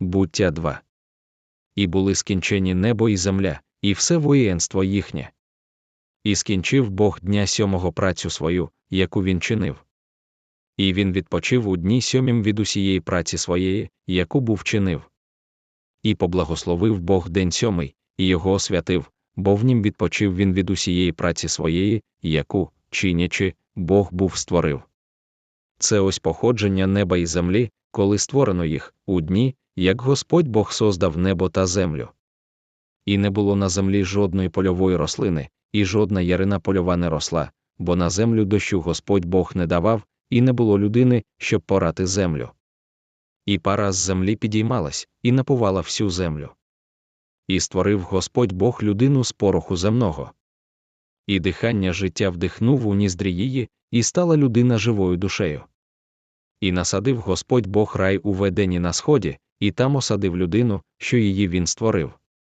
буття 2. І були скінчені небо і земля, і все воєнство їхнє. І скінчив Бог дня сьомого працю свою, яку він чинив. І він відпочив у дні сьомім від усієї праці своєї, яку був чинив. І поблагословив Бог день сьомий, і його освятив, бо в нім відпочив він від усієї праці своєї, яку, чинячи, Бог був створив. Це ось походження неба і землі, коли створено їх, у дні, як Господь Бог создав небо та землю. І не було на землі жодної польової рослини, і жодна ярина польова не росла, бо на землю дощу Господь Бог не давав, і не було людини, щоб порати землю. І пара з землі підіймалась, і напувала всю землю. І створив Господь Бог людину з пороху земного. І дихання життя вдихнув у ніздрі її, і стала людина живою душею. І насадив Господь Бог рай у ведені на сході, і там осадив людину, що її він створив.